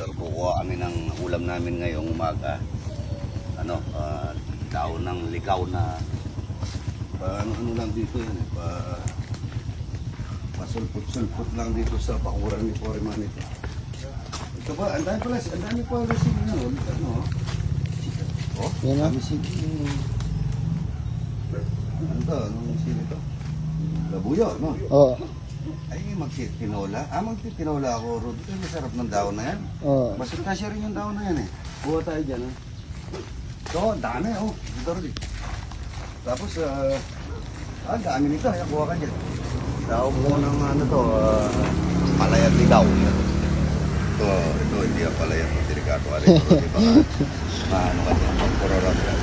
idol, kukuha kami ng ulam namin ngayong umaga. Ano, ah, daon ng likaw na pa, ano, ano lang dito yan eh, pa, pasulput-sulput lang dito sa bakuran ni Foreman ito. Ito ba, ang dami pala, ang dami pala si ano, ano, oh, Yan, ah. dami si, ano to, anong sino to? Labuyo, no? Oo. Ay, magtitinola. Ah, magtitinola ako, Rod. Yung masarap ng daon na yan. Oo. Basta kasya rin yung daon na yan eh. Buha tayo dyan, ha? Ito, ang dami, oh. Ito rin. Tapos, ah, ah, ang dami nito. Ay, kuha ka dyan. Daon ko ng ano to, ah, palayat ligaw. Yan. Ito, ito, hindi ang palayat ng delikado. Ano ito, di ba? Maano ka dyan, magkororap ka.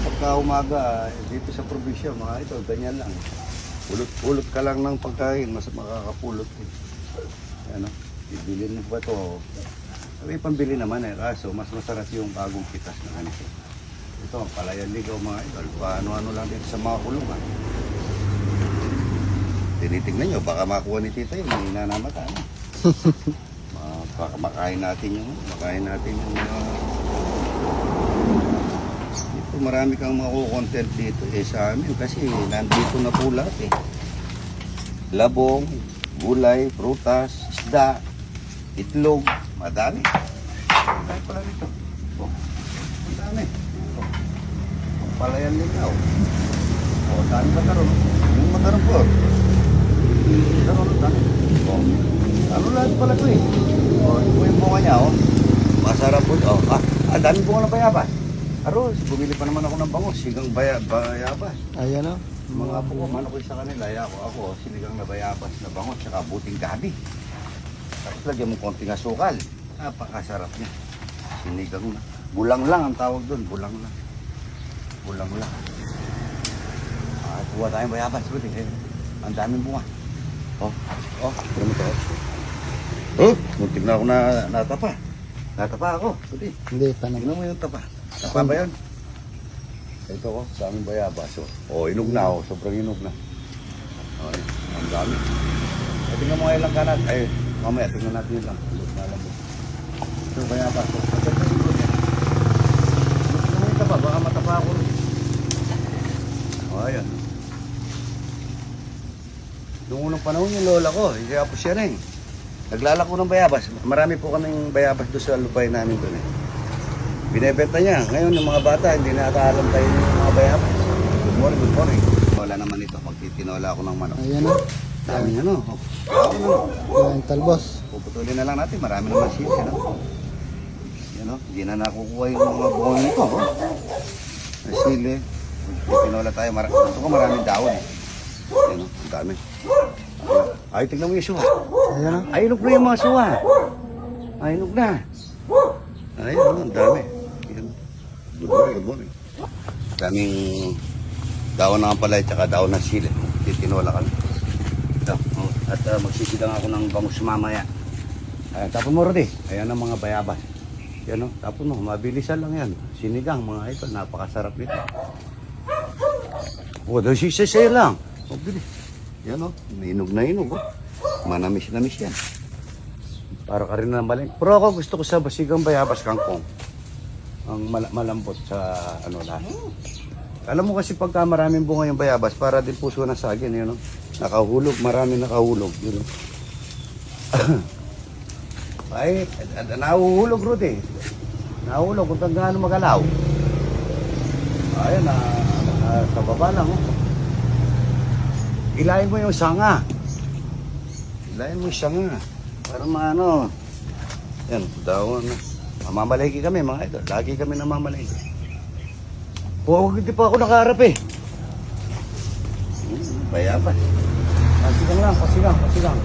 Pagka umaga, eh, dito sa probinsya, mga ito, ganyan lang. Pulot-pulot ka lang ng pagkain, mas makakapulot. Eh. Ano, bibili mo ba ito? May pambili naman eh, kaso mas masarap yung bagong pitas na ganito. Ito, palayan ligaw mga idol. Paano-ano lang dito sa mga kulungan. Tinitignan nyo, baka makuha ni tita yun, may nanamata. Ano? Baka makain natin yung, makain natin yung mga dito marami kang mako-content dito eh sa amin kasi nandito na po lahat eh. Labong, gulay, prutas, isda, itlog, madami. Madami pala dito. Oh, madami. Oh. Palayan linaw. Oh, dami ba karon? Yung makaroon po. Karoon, dami. Oh. Ano lahat pala ito eh. Oh, yung bunga niya oh. Masarap po. Oh, ah, ang dami bunga ng bayabas. Aros, bumili pa naman ako ng bangos, sigang baya, bayabas. Ayan o. Mga apo ko, mano ko sa kanila, ay ako, ako, sinigang na bayabas na bangos, tsaka buting gabi. Tapos lagyan mo konting asukal. Napakasarap niya. Sinigang na. Bulang lang ang tawag doon, bulang lang. Bulang lang. Ah, kuha tayong bayabas, buti. Eh, ang daming bunga. Oh, oh, pero mo to. Oh, muntik na ako na natapa. Natapa ako, buti. Hindi, tanong. Tingnan mo yung tapa. Tapa ba yun? Ito ko, sa aming bayabas. Oh, oh inog na oh. Sobrang inog na. Oh, ang dami. Eh, tingnan mo ngayon lang kanat. Ay, mamaya tingnan natin yun lang. Inog na lang. Ito bayabas. Oh. Ang ganda yung inog yan. Baka matapa ako rin. Oh, ayan. Noong unang panahon yung lola ko, hindi ako siya rin. Naglalako ng bayabas. Marami po kaming bayabas doon sa lupay namin doon eh. Binebenta niya. Ngayon yung mga bata, hindi na nakaalam tayo yung mga bayabas. Good morning, good morning. Wala naman ito pag titinola ako ng manok. Ayan o. Dami ano. Oh. Dami, ano. Ayan, talbos. Puputulin na lang natin. Marami naman sili. Ano? Yan o. Hindi na nakukuha yung mga buong nito. Oh. May sili. Tayo. Mar Gusto ko maraming dahon eh. Yan o. Ang dami. Ay, tignan mo yung suha. Ayan o. Ay, inog na yung mga suha. Ay, inog na. Ay, ano, ang dami. Yan. Good morning, good morning. Daming daon ng palay tsaka daon ng sili. Titinola ka oh, at uh, magsisidang ako ng bangus mamaya. Ay, tapon mo Rudy. Ayan ang mga bayabas. Yan o, tapon mo. Mabilisan lang yan. Sinigang, mga ito. Napakasarap nito. O, daw sisasay lang. O, bilis. Yan o, inog na inog o. Manamis-namis yan. Para ka rin na maling. Pero ako gusto ko sa basigang bayabas kangkong. Ang mal- malambot sa ano lahat. Alam mo kasi pagka maraming bunga yung bayabas, para din puso na sagin, yun, no? nakahulog, marami nakahulog, yun. no? Ay, ad- ad- nahuhulog, Rudy. Nahuhulog kung kung gaano magalaw. Ayun, na, na, sa baba lang, oh. Ilayin mo yung sanga. Ilayin mo yung sanga. Para maano. Yan, daw na. Mamamalagi kami mga ito. Lagi kami namamalagi. Oo, hindi pa ako nakaharap eh. Hmm, Bayabas. Pasigang lang, pasigang, pasigang.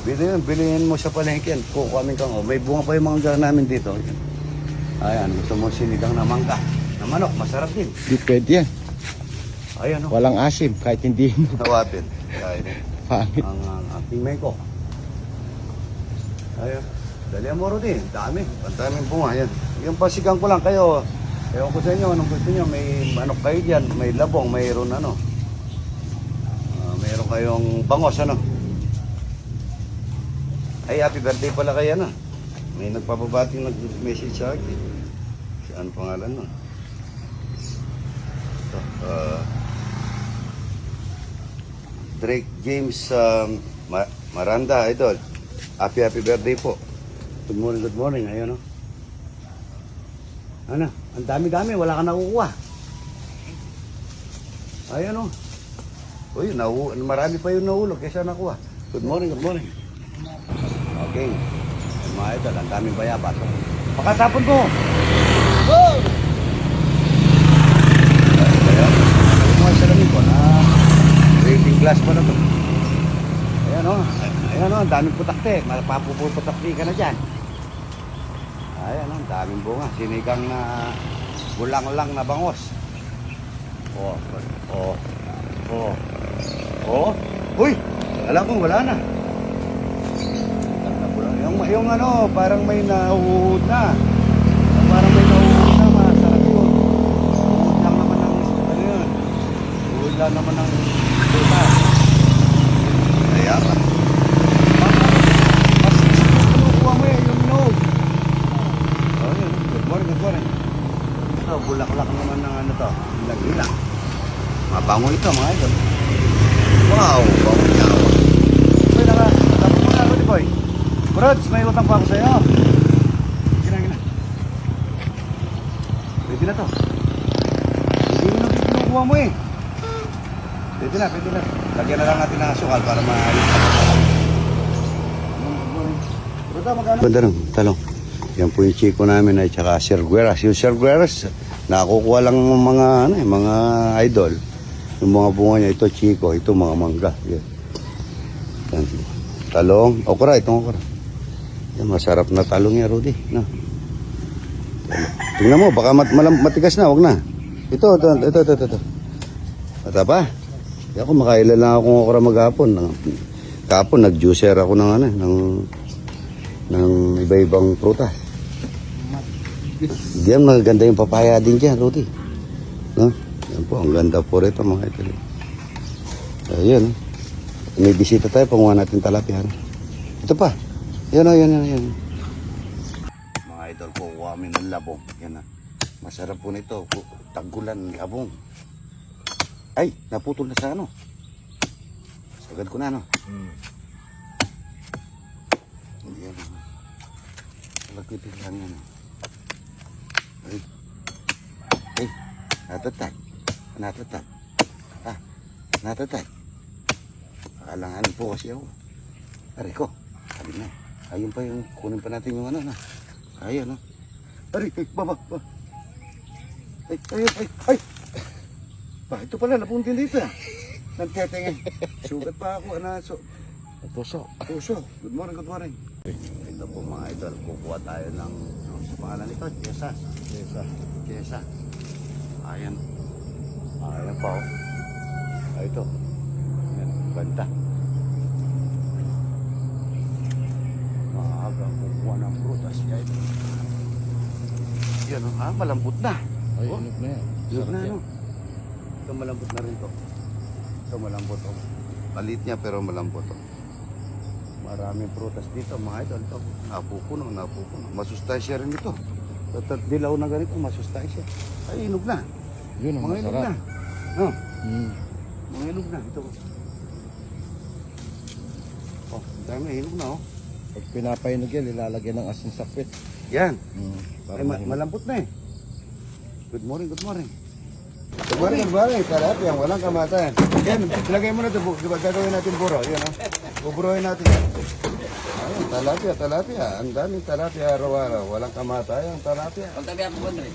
Bilhin, bilhin mo sa palengke yan. Kukuha kami kang, oh, may bunga pa yung gana namin dito. Yan. Ayan, gusto mo sinigang na mangga. Na manok, masarap din. Di pwede yan. Ayan, oh. Walang asim kahit hindi mo. Tawapin. Ayan, Pangit. ang, ang ating meko. Ayan. Dali ang moro din. Dami. Ang daming bunga. Yan. Yung pasigang ko lang kayo. Ewan ko sa inyo. Anong gusto nyo? May manok kayo dyan. May labong. Mayroon ano. Ah, mayroon kayong bangos ano. Ay, happy birthday pala kayo ano. May nagpapabating nag-message sa akin. Si ano pangalan nun? Ito, ah, Drake James um, Ma- Maranda, idol. Happy, happy birthday po. Good morning, good morning. Ayun, no? Ano? Ang dami-dami. Wala ka nakukuha. Ayun, no? Uy, nahu marami pa yung nahulog kaysa nakuha. Good morning, good morning. Okay. Mga idol, ang daming bayabas. Pakatapon ko! Wow! Ayan. Mga salamin ko glass pa na to. Ayan o. Ayan o, ang daming putakte. Mapapuputakti ka na dyan. Ayan ang daming bunga. Sinigang na bulang-lang na bangos. Oh, oh, oh, oh. Uy! Alam ko, wala na. Ang. Yung, yung ano, parang may nahuhud na. Parang may nahuhud na, masarap yun. Huhud lang naman ng, ano yun, huhud lang naman ng lupa. Kaya ba? Mas kinukuha mo eh, yung nose. Oh, yun. Good morning, good morning. Ito, bulaklak naman ng ano to, lagilak. Mabango ito mga idol. Wow, bango niya. Uy, naka, tapos mo na, Rudy Boy. Brods, may utang pa ako sa'yo. Gina, gina. Pwede na to. Hindi mo na kinukuha mo eh. Pwede na, pwede na. Lagyan na lang natin ng asukal para maayos. Ganda ng talong. Yan po yung chiko namin ay tsaka Sir Gueras. Yung Sir Gueras, nakukuha lang ng mga, ano, eh, mga idol. Yung mga bunga niya, ito chiko, ito mga mangga. Yan. Yan. Talong, okra, itong okra. Yan, masarap na talong yan, Rudy. No? Tingnan mo, baka mat malam- matigas na, wag na. Ito, ito, ito, ito, ito. ito. Mata pa? Hindi ako makaila lang akong okra maghapon. Nang- Kahapon, nag-juicer ako ng ano, ng, ng iba-ibang prutas. Diyan, magaganda yung papaya din dyan, Rudy. No? Po, ang ganda po rito mga ito. Ayun. May bisita tayo, panguha natin talapia. ano? Ito pa. Yan o, yan, yan, yan. Mga idol, kukuha kami ng labong. Yan na. Masarap po nito. Tagulan, labong. Ay, naputol na sa ano. Sagad ko na, no? Hindi yan. Lagpipin lang yan. Ay. Ay. Natatag. Natatag. Ah. Natatag. Akalanganin po kasi ako. Aray ko. Sabi na. Ayun pa yung kunin pa natin yung ano na. Ayun, no? Aray, ay, baba, baba. Ay, ay, ay, ay. Ba, ito pala, napuntin dito. ah. Nagtetenge. Sugat pa ako, ano, so, Puso. Puso. Good morning, good morning. Ito po mga idol, kukuha tayo ng, ano sa pangalan nito? Chesa. Chesa. Chesa. Ayan. Ayan pa oh. Ah, ito. Ayan, ganda. Maagang kukuha ng prutas niya ito. Yan, oh. ah, malambot na. Ay, Oh. inog na yan. Sarap na, yan. ano? Ito malambot na rin to. Ito malambot oh. Palit niya pero malambot oh. Maraming prutas dito mga idol. Ito, napupuno, napupuno. Masustansya rin ito. Tatat dilaw na ganito, masustansya. Ay, inog na. Yun ang inog na. Masarap. No, Mm. mga inog na. Ito. Oh, ang dami, inog na oh. Pag pinapainog yan, ilalagyan ng asin sa pit. Yan. Mm. Ay, ma- malambot na eh. Good morning, good morning. Good morning, good morning. Sarap yan, walang kamatayan. Yan, ilagay mo na ito. Diba gagawin natin buro? Yan, oh. Buburohin natin. Ayun, talapia, talapia. Ang daming talapia araw-araw. Walang kamatayan, talapia. Pagtabi ako ba rin?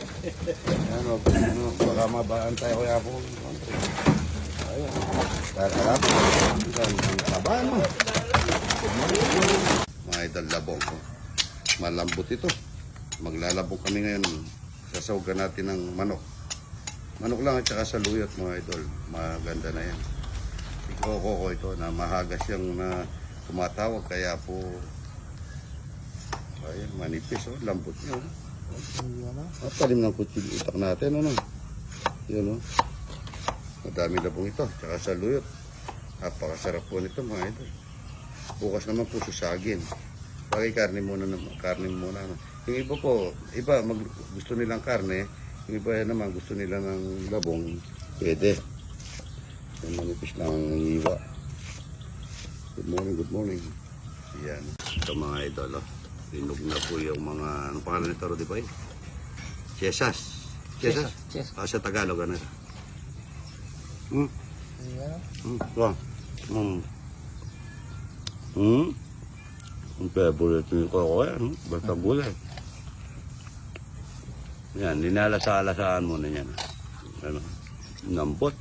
Ano, ano, baka mabaan tayo kaya po. Ayun. Talapia. Ang ang kabaan mo. Mga idol labong ko. Malambot ito. Maglalabong kami ngayon. Sasawagan natin ng manok. Manok lang at saka sa luyot mga idol. Maganda na yan. Ikoko ko ito na mahagas yung na tumatawag kaya po ayun, manipis oh, lambot niya. Oh. At talim ng kutsilyo utak natin ano. Yun oh. Madami labong ito, tsaka sa luyot. Napakasarap po nito mga idol. Bukas naman po susagin. Pakikarne muna naman, karne muna. No? Yung iba po, iba mag, gusto nilang karne, yung iba naman gusto nila ng labong, pwede. Yung manipis ang hiwa. Good morning, good morning. Yan. Ito mga idol, oh. Na po yung mga, ano pangalan nito, Rudy Boy? Chesas. Chesas? Chesas. Ah, sa Tagalog, ano? Hmm? Yeah. Hmm, ito. Hmm. Hmm? Ang favorite ni Coco yan. Basta gulay. Yan, ninalasa-alasaan mo na yan. Ano? Nambot.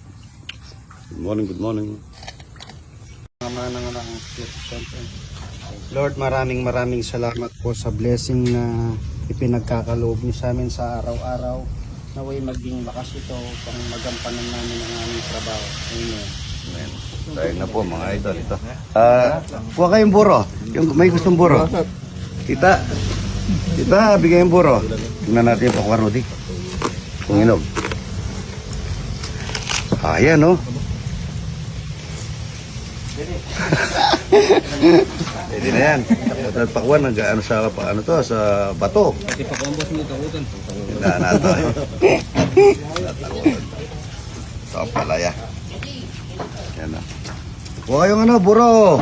Good morning, good morning. Lord, maraming maraming salamat po sa blessing na ipinagkakaloob niyo sa amin sa araw-araw. Naway maging lakas ito pang magampanan namin ang aming trabaho. Amen. Amen. Tayo na po mga idol ito. Ah, kuha kayong buro. Yung may gustong buro. Kita. Kita, bigay yung buro. Tingnan natin yung pakwa Rudy. Kung inog. Ayan, oh. Pwede na yan. At pakwan, nag ano sa ano to, sa bato. Kasi pa kumbos mo ito Hindi na to. Ito ang palaya. Yan na. Huwag kayong ano, buro.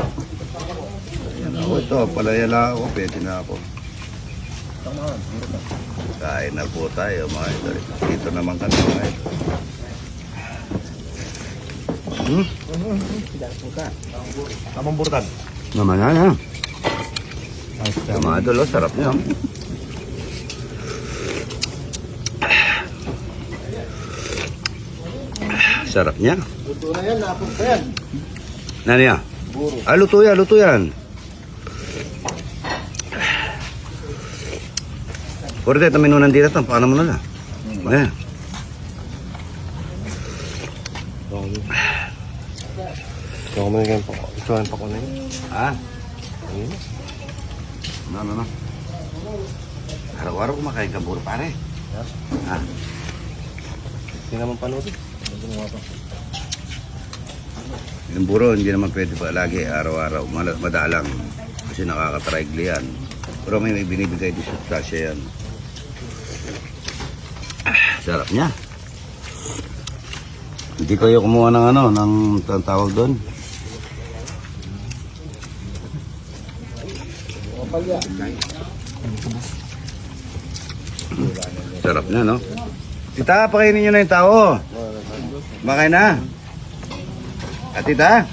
Yan ako ito, palaya lang ako. Pwede na ako. Kain na po tayo mga idol. Dito naman kami mga. Hmm? Tamang burtan. Naman na. Mga idol, oh, sarap niya. Sarap niya. Luto na yan, napog pa yan. Nani ya? Ah, luto yan, luto yan. Pwede tayo minunan dito ito. Paano mo na lang? Ayan. Ito ko mga pa. Ito pa ko na yun. Ha? Ano, ano, ano? Araw-araw kumakain ka buro, pare. Ha? Hindi naman panood. Yung buro, hindi naman pwede pa lagi, araw-araw. Madalang. Kasi nakakatrigle yan. Pero may, may binibigay din sa tasya yan. Ah, sarap niya. Hindi kayo kumuha ng ano, ng ang tawag doon. Sarap na, no? Tita, pakainin nyo na yung tao. Bakay na. At tita?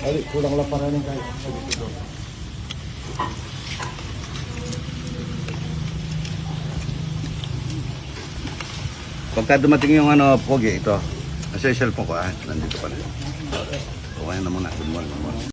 Ay, kulang lang para rin kayo. Pagka dumating yung ano, pogi, ito. Kasi yung cellphone ko, ah, nandito pa na. Okay na muna. Good morning. Good morning.